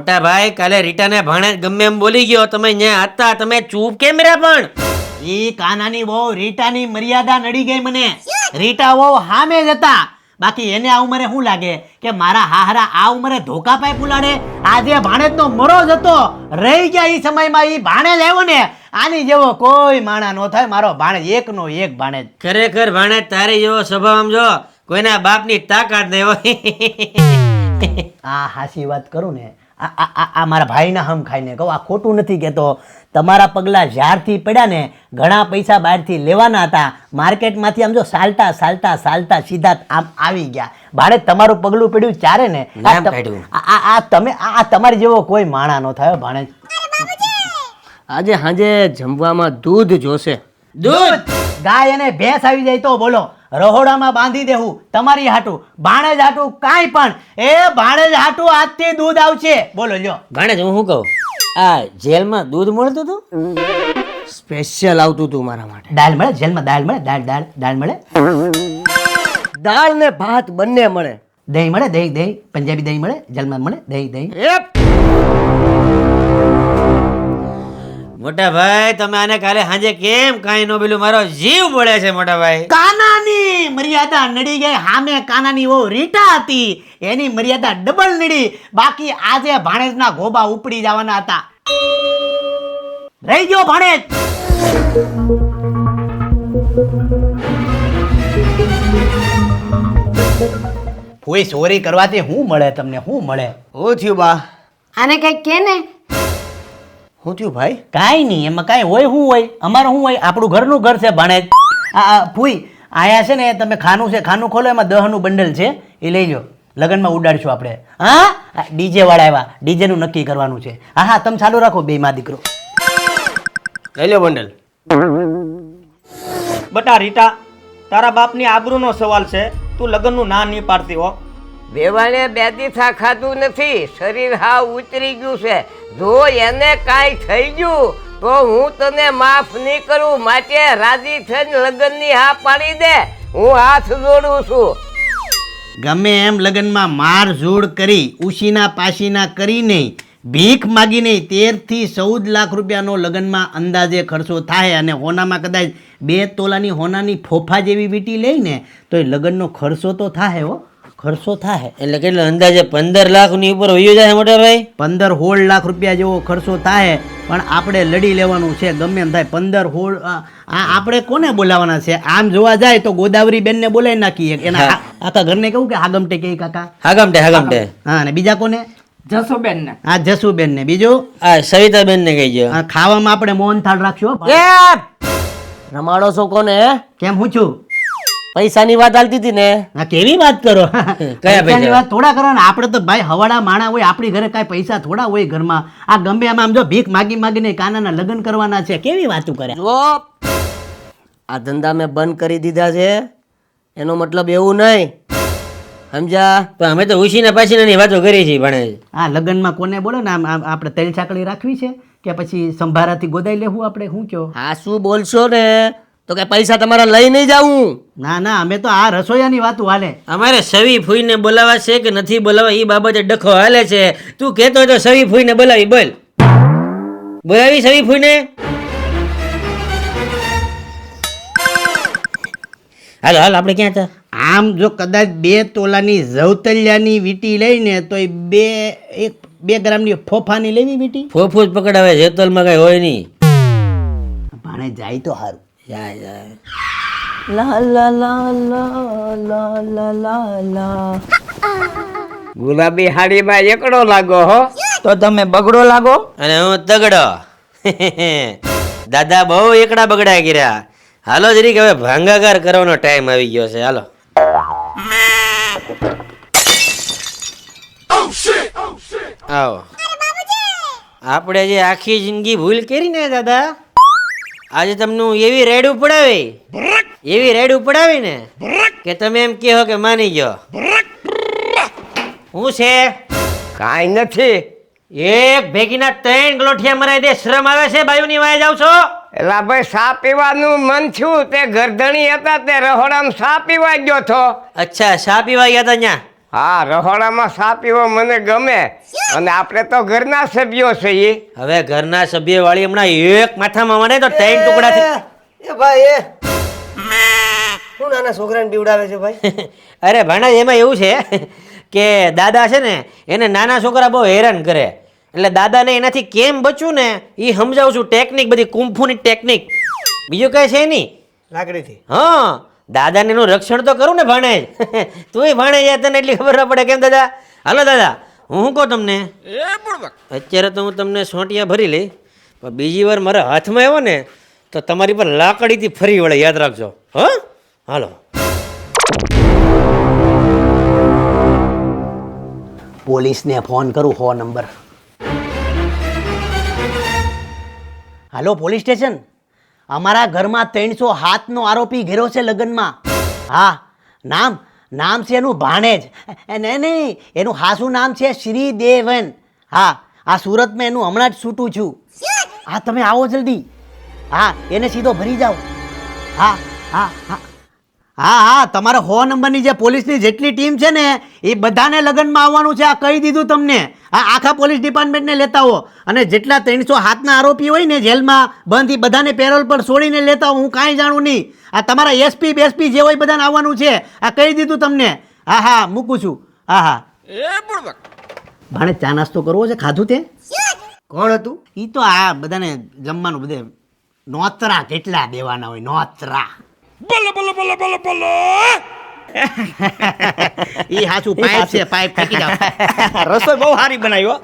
મોટા ભાઈ, કાલે રીટાને ભાણે ગમે એમ બોલી ગયો. તમે ન્યા હતા, તમે ચૂપ કેમ રહ્યા પણ? ઈ કાનાની બહુ રીટાની મર્યાદા નડી ગઈ મને. રીટા બહુ હામે જ હતા. બાકી એને આ ઉંમરે શું લાગે? કે મારા હાહરા આ ઉંમરે ધોકા પાય પુલાડે આજે ભાણેજનો મરો જ હતો. રહી ગયા એ સમયમાં, ઈ ભાણેજ આવ્યો ને. આની જેવો કોઈ માણા નો થાય. મારો ભાણેજ, એકનો એક ભાણેજ. ખરેખર ભાણેજ, તારી જેવો સ્વભાવ આમ જો, કોઈના બાપની તાકાત નહીં હોય આ હાસી વાત કરું ને. આ આ- આ આ મારા ભાઈના હમ ખાઈને કહું આ ખોટું નથી કહેતો. તમારા પગલાં જ્યારથી પડ્યા ને ઘણા પૈસા બહારથી લેવાના હતા. માર્કેટમાંથી આમ જો સાલતા સાલતા સાલતા સીધા આમ આવી ગયા. ભાડે તમારું પગલું પડ્યું ચારે ને આ તમ- આ તમારી જેવો કોઈ માણા નો થયો ભાણે. આજે હાજે જમવામાં દૂધ જોશે. દૂધ! ગાય અને ભેંસ આવી જાય તો બોલો રહોડામાં બાંધી દેવું તમારી હાટું. ભાણેજ હાટું કાંઈ પણ. એ ભાણેજ હાટું આજથી દૂધ આવશે. બોલો જો ભાણે હું શું કહું? આ જેલમાં દૂધ મળતું હતું? સ્પેશિયલ આવતું હતું મારા માટે. દાળ મળે? જેલમાં દાળ મળે? દાળ દાળ દાળ મળે? દાળ ને ભાત બંને મળે. દહીં મળે? દહીં દહીં. પંજાબી દહીં મળે? જેલમાં મળે? દહીં દહીં. એ મોટા ભાઈ તમે આને કાલે સાંજે કેમ કાંઈ નો પેલું મારો જીવ બળે છે મોટા ભાઈ. કાનાની મર્યાદા નડી ગઈ હામે કાનાની ઓ રીટા હતી. એની મર્યાદા ડબલ નડી. બાકી આજે ભાણેજના ગોબા ઉપડી જવાના હતા. રહી ગયો ભાણેજ. કોઈ ચોરી કરવાથી શું મળે તમને? શું મળે? હું થયું બા? આને કઈ કે ને? હું થયું ભાઈ? કાંઈ નહીં એમાં કાંઈ હોય શું હોય? અમારું શું હોય? આપણું ઘરનું ઘર છે ભાણેજ આ આ ફૂઈ આયા છે ને તમે ખાનું છે ખાનું ખોલો એમાં દહનું બંડલ છે એ લઈ લો લગ્નમાં ઉડાડશું આપણે. હા? ડીજે વાળા આવ્યા. ડીજેનું નક્કી કરવાનું છે. હા હા તમે ચાલુ રાખો બે માં દીકરો. લઈ લો બંડલ. બટા રીટા તારા બાપની આબરૂનો સવાલ છે. તું લગ્નનું ના નહીં પાડતી હો. વેવાણે બે થા ખાધું નથી. શરીર હાવ ઉતરી ગયું છે. જો એને કાંઈ થઈ ગયું, તો હું તને માફ નહીં કરું. માટે રાજી થઈને લગ્નની હા પાડી દે. હું હાથ જોડું છું. ગમે એમ લગ્નમાં માર જોડ કરી, ઉશીના પાશીના કરી નહીં ભીખ માગી નહીં તેરથી ચૌદ લાખ રૂપિયાનો લગ્નમાં અંદાજે ખર્ચો થાય અને હોનામાં કદાચ બે તોલાની હોનાની ફોફા જેવી વીટી લઈને તો એ લગ્નનો ખર્ચો તો થાય હો. ખર્ચો થાય. એટલે કેટલો અંદાજે પંદર લાખની ઉપર વયું જાય મોટાભાઈ? પંદર હોળ લાખ રૂપિયા જેવો ખર્ચો થાય પણ આપણે લડી લેવાનું છે ગમે એમ થાય. પંદર હોળ આ આપણે કોને બોલાવવાના છે? આમ જોવા જાય તો ગોદાવરી બેન ને બોલાવી નાખીએ. એના આ- આખા ઘરને કેવું કે આગમટે કે કાકા? હાગમટે હાગમટે. હા અને બીજા કોને? જસોબેન ને હા જસુબેન ને બીજું? આ સવિતાબેન ને કહી ગયો ખાવામાં આપણે મોહન થાળ રાખશો એ રમાડો છો કોને કેમ હું છું? પૈસાની વાત હાલતી હતી ને? આ કેવી વાત કરો? પૈસા? પૈસાની વાત થોડા કરો ને. આપણે તો ભાઈ હવાડા માણા હોય આપણી ઘરે કાંઈ પૈસા થોડા હોય ઘરમાં. આ ગમે એમાં આમ જો ભીખ માગી માગીને કાનાના લગ્ન કરવાના છે. કેવી વાતું કરે? જો આ ધંધા મેં બંધ કરી દીધા છે. એનો મતલબ એવું નહીં. સમજ્યા? તો અમે તો ઉશીના એની વાતો કરી છે ભણે. આ લગ્નમાં કોને બોલો ને? આમ આમ આપણે તેલ ચાકડી રાખવી છે કે પછી સંભારાથી ગોદાઈ લેવું આપણે? શું કહો હા શું બોલશો ને? તો કે પૈસા તમારા લઈ નહીં જાઉં? ના ના અમે તો આ રસોઈયાની વાત હાલે. અમારે સવી ફૂઈને બોલાવા છે કે નથી બોલાવા એ બાબતે ડખો હાલે છે. તું કહેતો તો સવી ફૂઈને બોલાવી બોલ. બોલાવી સવી ફૂઈને? હાલો હાલ આપણે ક્યાં હતા? આમ જો કદાચ બે તોલાની ઝવતલિયાની વીટી લઈને તો એ બે એક બે ગ્રામની ફોફાની લેવી વીટી? જ પકડાવે જેતલમાં કઈ હોય નહીં. ભાણે જાય તો સારું જાય જાય ગુલાબી હાડીમાં એકડો લાગો હો. તો તમે બગડો લાગો? અને હું તગડો. દાદા બહુ એકડા બગડા કર્યા હાલો જરીક હવે ભાંગાકાર કરવાનો ટાઈમ આવી ગયો છે. હાલો. આવો. આપણે જે આખી જિંદગી ભૂલ કરી ને દાદા? આજે તમને હું એવી રેડ ઉપડાવી. એવી રેડ ઉપડાવી ને કે તમે એમ કહો કે માની ગયો. હું છે? કાંઈ નથી. એક ભેગીના ત્રણ ગલોઠિયા મરાઈ દે. શ્રમ આવે છે બાયુની વાય જાવ છો? એલા ભાઈ સા પીવાનું મન થયું? તે ગરધણી હતા તે રહોડામ સા પીવા ગયો છો? અચ્છા સા પીવા ગયા હતા ન્યા હા રહોડામાં સા પીવો મને ગમે. અને આપણે તો ઘરના સભ્યો છીએ. હવે ઘરના સભ્ય વાળી હમણાં એક માથામાં મને તો ત્રણ ટુકડા થઈ એ ભાઈ એ. શું નાના છોકરાને બીવડાવે છે ભાઈ? અરે ભાણા એમાં એવું છે કે દાદા છે ને એને નાના છોકરા બહુ હેરાન કરે. એટલે દાદાને એનાથી કેમ બચવું ને એ સમજાવું છું. ટેકનિક બધી કુંફુની ટેકનિક. બીજું કઈ છે નહીં. લાકડીથી. હા. દાદાને એનું રક્ષણ તો કરું ને ભાણે. તુંય ભાણે યાર તને એટલી ખબર ન પડે. કેમ દાદા? હાલો દાદા હું શું કહું તમને? અત્યારે તો હું તમને સોંટિયા ભરી લઈ પણ બીજી વાર મારા હાથમાં આવ્યો ને તો તમારી પર લાકડીથી ફરી વળે યાદ રાખજો. હ? હાલો. પોલીસને ફોન કરું હો નંબર. હાલો પોલીસ સ્ટેશન? અમારા ઘરમાં ત્રણસો હાથનો આરોપી ઘેરો છે લગ્નમાં. હા, નામ નામ છે એનું ભાણેજ. નહીં નહીં, એનું હાસું નામ છે શ્રીદેવન. હા, આ સુરતમાં એનું હમણાં જ છૂટું છું. હા, તમે આવો જલ્દી. હા, એને સીધો ભરી જાઓ. હા હા હા. હા હા તમારા હો નંબરની જે પોલીસની જેટલી ટીમ છે ને એ બધાને લગ્નમાં આવવાનું છે આ કહી દીધું તમને. આ આખા પોલીસ ડિપાર્ટમેન્ટને લેતા હો અને જેટલા ત્રણસો હાથના આરોપી હોય ને જેલમાં બંધ એ બધાને પેરોલ પર છોડીને લેતા હો હું કાંઈ જાણું નહીં. આ તમારા એસપી બેસપી જે હોય બધાને આવવાનું છે. આ કહી દીધું તમને. હા હા મૂકું છું. હા હા. ભાણે ચા નાસ્તો કરવો છે ખાધું તે? કોણ હતું? એ તો આ બધાને જમવાનું બધે નોતરા કેટલા દેવાના હોય નોતરા. ઈ હાચું પાઇપ છે પાઇપ ફેંકી જાવ રસોઈ બહુ સારી બનાવ્યો હો.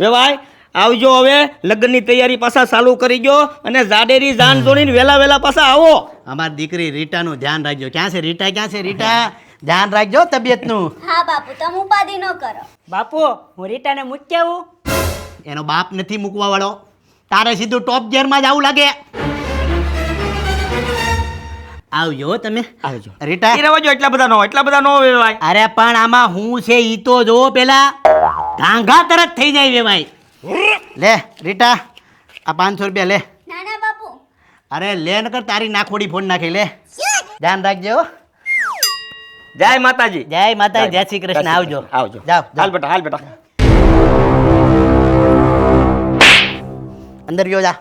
વેવાય આવજો હવે લગ્નની તૈયારી પાછા ચાલુ કરી ગયો અને જાડેરી જાન જોડીને વેલા વેલા પાછા આવો. અમારી દીકરી રીટાનું ધ્યાન રાખજો. ક્યાં છે રીટા ક્યાં છે રીટા? ધ્યાન રાખજો તબિયતનું. હા બાપુ તમે ઉપાધિ ન કરો. બાપુ હું રીટાને મૂકી આવું. એનો બાપ નથી મૂકવા વાળો તારે સીધું ટોપ ગિયરમાં જ આવું લાગે. આવજો હો તમે. આવજો. રીટા. એ રહેવા એટલા બધા નો એટલા બધા નો વેવાય. અરે પણ આમાં હું છે ઈ તો જો પેલા. ઢાંગા તરત થઈ જાય વેવાય. ભાઈ લે રીટા આ પાંચસો રૂપિયા લે. ના ના બાપુ. અરે લે નકર તારી નાખોડી ફોન નાખી લે. ધ્યાન રાખજો હો. જય માતાજી. જય માતાજી જય શ્રી કૃષ્ણ. આવજો. આવજો. જાઓ. હાલ. બેટા હાલ બેટા. અંદર વ્યો જા.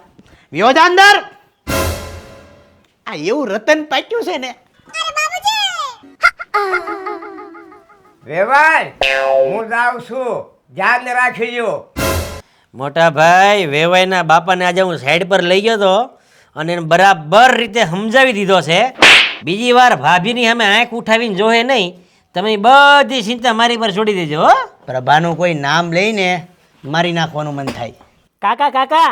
વ્યો જા અંદર. આ એવું રતન પાક્યું છે ને. વેવાય હું જાઉં છું. ધ્યાન રાખીજો. મોટા ભાઈ વેવાઈના બાપાને આજે હું સાઈડ પર લઈ ગયો હતો અને એને બરાબર રીતે સમજાવી દીધો છે. બીજી વાર ભાભીની અમે આંખ ઉઠાવીને જોહે નહીં તમે બધી ચિંતા મારી પર છોડી દેજો હો. પ્રભાનું કોઈ નામ લઈને મારી નાખવાનું મન થાય. કાકા કાકા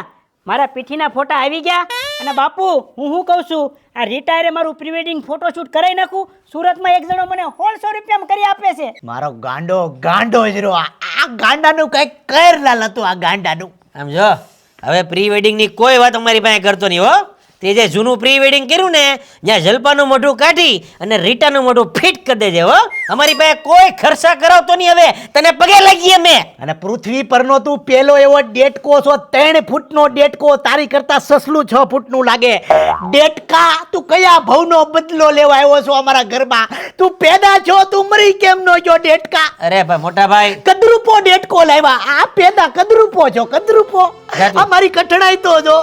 મારા પીઠીના ફોટા આવી ગયા. અને બાપુ હું શું કહું છું? આ રિટાયરે મારું પ્રી વેડિંગ ફોટોશૂટ કરાવી નાખું. સુરતમાં એક જણો મને સોળસો રૂપિયામાં કરી આપે છે. મારો ગાંડો ગાંડો જ રહ્યો આ આ ગાંડાનું કંઈક કર લાલ હતું આ ગાંડાનું. આમ જો હવે પ્રી વેડિંગની કોઈ વાત અમારી પાસે કરતો નહીં હો. તે જે જૂનું પ્રી વેડિંગ કર્યું ને જ્યાં જલપાનું મોઢું કાઢી અને રીટાનું મોઢું ફિટ કરી દેજે હો. અમારી પાસે કોઈ ખર્ચા કરાવતો નહીં હવે. તને પગે લાગીએ અમે અને પૃથ્વી પરનો તું પેલો એવો ડેટકો છો ત્રણ ફૂટનો ડેટકો તારી કરતા સસલું છ ફૂટનું લાગે. ડેટકા તું કયા ભવનો બદલો લેવા આવ્યો છો અમારા ઘરમાં? તું પેદા છો તું મરી કેમ નો જો ડેટકા? અરે ભાઈ મોટા ભાઈ. કદરૂપો ડેટકો લાવ્યા. આ પેદા કદરૂપો છો કદરૂપો. અમારી કઠણાઈ તો જો.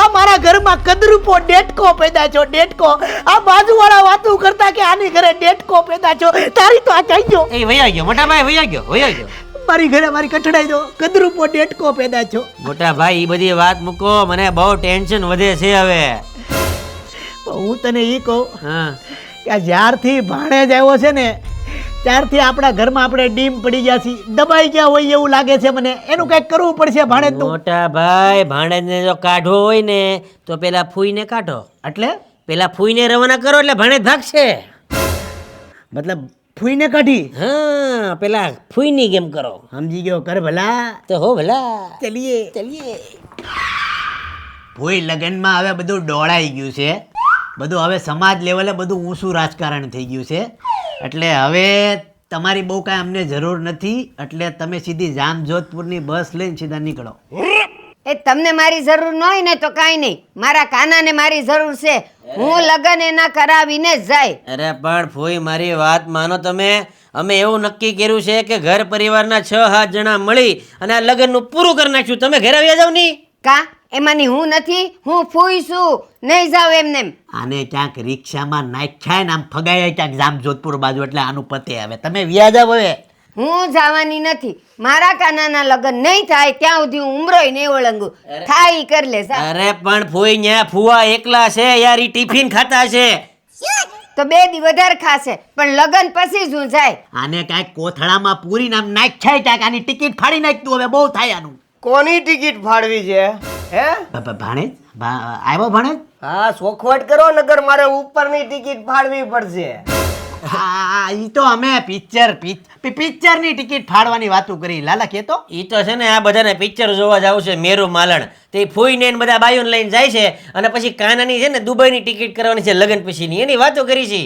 આ મારા ઘરમાં કદરૂપો ડેટકો પેદા છો ડેટકો. આ બાજુવાળા વાતું કરતા કે આની ઘરે ડેટકો પેદા છો? તારી તો આ થઈ ગયો. એ વૈયા ગયો મોટા ભાઈ વૈયા ગયો વૈયા ગયો. મારી ઘરે મારી કઠડાઈ દો. કદરૂપો ડેટકો પેદા છો. મોટા ભાઈ એ બધી વાત મૂકો મને બહુ ટેન્શન વધે છે હવે. હું તને એ કહું હા. કે જ્યારથી ભાણેજ આવ્યો છે ને ત્યારથી આપણા ઘરમાં આપણે ડીમ પડી ગયા છીએ. દબાઈ ગયા હોય એવું લાગે છે મને. એનું કંઈક કરવું પડશે ભાણેજ મોટા ભાઈ ભાણેજને જો કાઢવો હોય ને તો પેલા ફૂઈને કાઢો. એટલે? પેલા ફૂઈને રવાના કરો એટલે ભાણેજ ભાગશે. મતલબ ફૂઈને કાઢી? હા પેલા ફૂઈની ગેમ કરો. સમજી ગયો કર ભલા. તો હો ભલા. ચલીએ. ચલીએ. ભોઈ લગ્નમાં હવે બધું ડોળાઈ ગયું છે. બધું હવે સમાજ લેવલે બધું ઊંચું રાજકારણ થઈ ગયું છે. એટલે હવે તમારી બહુ કાંઈ અમને જરૂર નથી એટલે તમે સીધી જામજોધપુરની બસ લઈને સીધા નીકળો. એ તમને મારી જરૂર ન હોય ને તો કાંઈ નહીં. મારા કાનાને મારી જરૂર છે. હું લગ્ન એના કરાવીને જ જાય. અરે પણ ફોઈ મારી વાત માનો તમે. અમે એવું નક્કી કર્યું છે કે ઘર પરિવારના છ સાત જણા મળી અને આ લગ્નનું પૂરું કરી નાખ્યું. તમે ઘરે આવ્યા જાવ નહીં કા? એમાંની હું નથી હું ફૂઈ છું. નહીં જાઉં એમને એમ. આને ક્યાંક રિક્ષામાં નાખ્યા ને આમ ફગાયા ક્યાંક જામ જોધપુર બાજુ એટલે આનું પતે હવે તમે વ્યાજ આવો હવે. હું જવાની નથી. મારા કાનાના લગ્ન નહીં થાય ત્યાં સુધી હું ઉમરોય નહીં ઓળંગું. થાય ઈ કરી લે. અરે પણ ફોઈ ન્યા ફુવા એકલા છે યાર ઈ ટિફિન ખાતા છે. તો બે દી વધારે ખાશે પણ લગ્ન પછી જ હું જાય. આને કાંઈક કોથળામાં પૂરીને આમ નાખ્યા ક્યાંક આની ટિકિટ ફાડી નાખતું હવે બહુ થાય આનું. કોની ટિકિટ ફાડવી છે? હે? ભ- ભ- ભાણેજ ભા- આવ્યો ભાણેજ હા સોખવટ કરો નગર મારે ઉપરની ટિકિટ ફાળવી પડશે. હા ઈ તો અમે પિક્ચર પિક્ચરની ટિકિટ ફાડવાની વાતો કરી. લાલા કેતો ઈ તો છે ને આ બધાને પિક્ચર જોવા જાવ છે મેરુ માલણ. તે ફૂઈને ને બધા બાયુને લઈને જાય છે અને પછી કાનાની છે ને દુબઈની ટિકિટ કરવાની છે લગ્ન પછીની. એની વાતો કરી છે.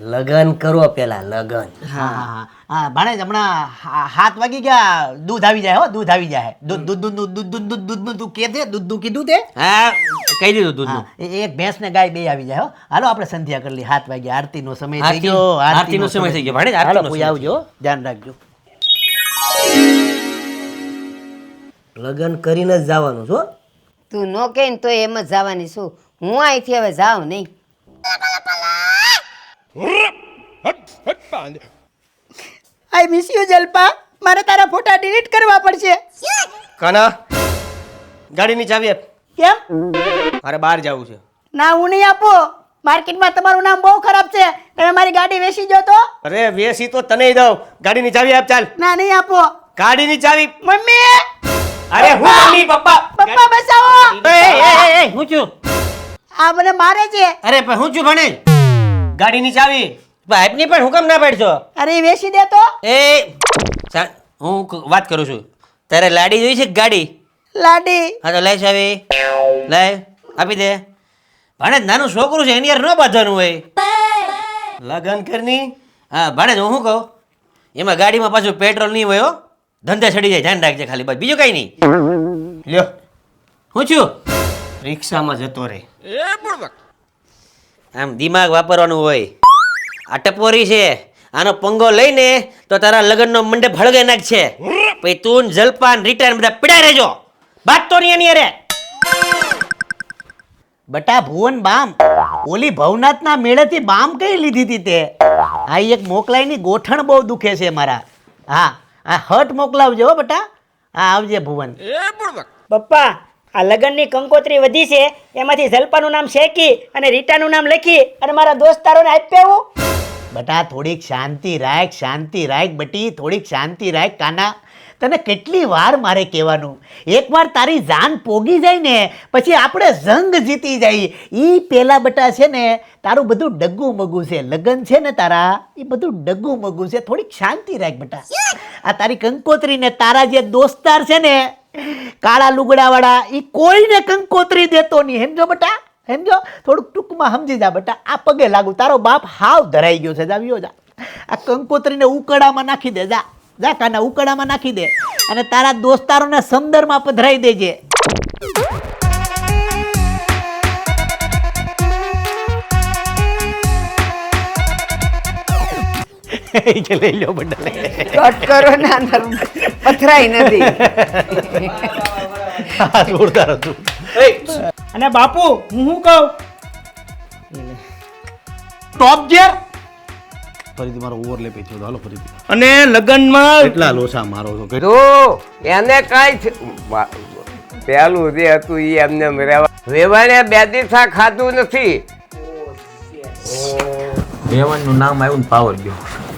લગન કરો પેલા લગન. હા હા ભાણે હમણાં હાથ વાગી ગયા. દૂધ આવી જાય હો દૂધ આવી જાય. દૂધ દૂધ દૂધ દૂધ દૂધ દૂધ દૂધનું કે દે દૂધનું કીધું તે? હા કહી દીધું દૂધ એક ભેંસ ને ગાય બે આવી જાય હો. હાલો આપણે સંધ્યા કરી લી હાથ વાગ્યા આરતી નો સમય થઈ ગયો. આરતી નો સમય થઈ ગયો. ભાણે હાલો પૂજા આવજો. ધ્યાન રાખજો. લગન કરીને જ જવાનું છો? તું નો કે તો એમ જ જવાની છું. હું અહીંથી હવે જાઉં નહીં. I miss you Jalpa. મારે તારા ફોટા ડિલીટ કરવા પડશે. કાના ગાડીની ચાવી આપ. કેમ મારે બહાર જવું છે. ના હું નહીં આપો. માર્કેટમાં તમારું નામ બહુ ખરાબ છે. તમે મારી ગાડી વેચી જો તો. અરે વેસી તો તને દઉં. ગાડીની ચાવી આપ ચાલ. ના નહીં આપો. ગાડીની ચાવી. મમ્મી! અરે હું મમ્મી પપ્પા. પપ્પા બચાવો એ, એ, એ, હું છું. આ મને મારે છે. અરે પણ હું છું ભણે ગાડીની ચાવી ભાઈપની પણ હું કેમ ના પાડશો. અરે એ વેચી દે તો. એ હું વાત કરું છું. તારે લાડી જોઈ છે ગાડી? લાડી. હા તો લઈ ચાવી લઈ આપી દે. ભાણે નાનું છોકરું છે એની યાર ન બાંધવાનું હોય. લગન કરની? હા ભાણે હું શું કહું? એમાં ગાડીમાં પાછું પેટ્રોલ નહીં હોય હો. ધંધે ચડી જાય ધ્યાન રાખજે ખાલી બસ. બીજું કઈ નહીં. લ્યો. હું છું? રિક્ષામાં જતો રે. આમ દિમાગ વાપરવાનું હોય. આ ટપોરી છે. આનો પંગો લઈને તો તારા લગ્નનો મંડપ હળગે નાખશે. પછી તું ને જલપાન રિટર્ન બધા પીડાઈ રહેજો. બાત તો નહીં એની અરે બટા ભુવન બામ ઓલી ભવનાથના મેળેથી બામ કઈ લીધી હતી તે? આ એક મોકલાઈની ગોઠણ બહુ દુખે છે મારા. હા આ હટ મોકલાવજો હો બટા. હા આવજે ભુવન. પપ્પા આ લગ્નની કંકોત્રી વધી છે, એમાંથી જલ્પાનું નામ શેકી અને રીટાનું નામ લખી અને મારા દોસ્તારોને આપી આવું બટા, થોડીક શાંતિ રાખ શાંતિ રાખ બટી, થોડીક શાંતિ રાખ કાના. તને કેટલી વાર મારે કહેવાનું? એકવાર તારી જાન પોગી જાય ને, પછી આપણે જંગ જીતી જાય. એ પેલા બટા છે ને, તારું બધું ડગ્ગું મગું છે. લગ્ન છે ને તારા એ બધું ડગ્ગું મગું છે. થોડીક શાંતિ રાખ બટા. આ તારી કંકોત્રી ને તારા જે દોસ્તાર છે ને કાળા લુગડાવાળા એ કોઈને કંકોત્રી દેતો નહીં. સમજો બટા સમજો થોડુંક ટૂંકમાં સમજી જા બટા, આ પગે લાગુ. તારો બાપ હાવ ધરાઈ ગયો છે. જાવ્યો જા. આ કંકોત્રીને ઉકળામાં નાખી દે. જા જા કાના, ઉકળામાં નાખી દે. અને તારા દોસ્તારોને સમદરમાં પધરાઈ દેજે. કે લઈ લો બંડલ કટ કરો ને અંદર પથરાઈ નથી. હા, જોરદાર હતું. અને બાપુ હું શું કહું? ટોપ ગિયર ફરીથી મારો ઓવરલેપ થયો હાલો ફરીથી. અને લગ્નમાં એટલા લોસા મારો છો જો એને કાઈ પેલું જે હતું એ એમને મર્યા વેવાણે બે દિવસા ખાધું નથી. દેવાનનું નામ આવ્યું ને પાવર ગયો.